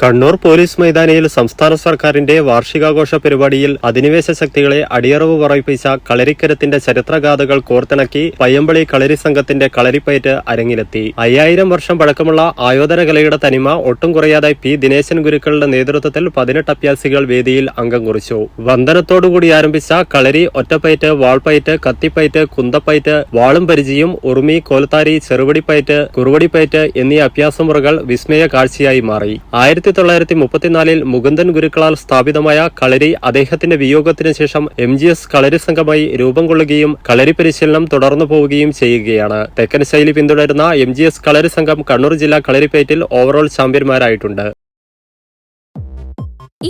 Kannur police മൈതാനിയിൽ സംസ്ഥാന സർക്കാരിന്റെ വാർഷികാഘോഷ പരിപാടിയിൽ അധിനിവേശ ശക്തികളെ അടിയറവ് പറയിപ്പിച്ച കളരിക്കരത്തിന്റെ ചരിത്രഗാഥകൾ കോർത്തിണക്കി പയ്യമ്പളി കളരി സംഘത്തിന്റെ കളരിപ്പയറ്റ് അരങ്ങിലെത്തി. അയ്യായിരം വർഷം പഴക്കമുള്ള ആയോധന കലയുടെ തനിമ ഒട്ടും കുറയാതെ പി. ദിനേശൻ ഗുരുക്കളുടെ നേതൃത്വത്തിൽ പതിനെട്ട് അഭ്യാസികൾ വേദിയിൽ അംഗം കുറിച്ചു. വന്ദനത്തോടുകൂടി ആരംഭിച്ച കളരി ഒറ്റപ്പയറ്റ് വാൾപ്പയറ്റ് കത്തിപ്പയറ്റ് കുന്തപ്പയറ്റ് വാളും പരിചയം ഉറുമി കോലത്താരി ചെറുവടിപ്പയറ്റ് കുറുവടിപ്പയറ്റ് എന്നീ അഭ്യാസമുറകൾ വിസ്മയ കാഴ്ചയായി മാറി. ആയിരത്തി തൊള്ളായിരത്തി മുപ്പത്തിനാലിൽ മുകുന്ദൻ ഗുരുക്കളാൽ സ്ഥാപിതമായ കളരി അദ്ദേഹത്തിന്റെ വിയോഗത്തിന് ശേഷം എം ജി എസ് കളരി സംഘമായി രൂപം കൊള്ളുകയും കളരി പരിശീലനം തുടർന്നു പോവുകയും ചെയ്യുകയാണ്. തെക്കൻ ശൈലി പിന്തുടരുന്ന എം ജി എസ് കളരി സംഘം കണ്ണൂർ ജില്ലാ കളരിപ്പേറ്റിൽ ഓവറോൾ ചാമ്പ്യന്മാരായിട്ടുണ്ട്.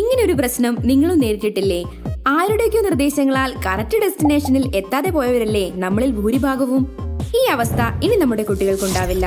ഇങ്ങനൊരു പ്രശ്നം നിങ്ങളും നേരിട്ടിട്ടില്ലേ? ആരുടെയൊക്കെയോ നിർദ്ദേശങ്ങളാൽ കറക്റ്റ് ഡെസ്റ്റിനേഷനിൽ എത്താതെ പോയവരല്ലേ നമ്മളിൽ ഭൂരിഭാഗവും? ഈ അവസ്ഥ ഇനി നമ്മുടെ കുട്ടികൾക്കുണ്ടാവില്ല.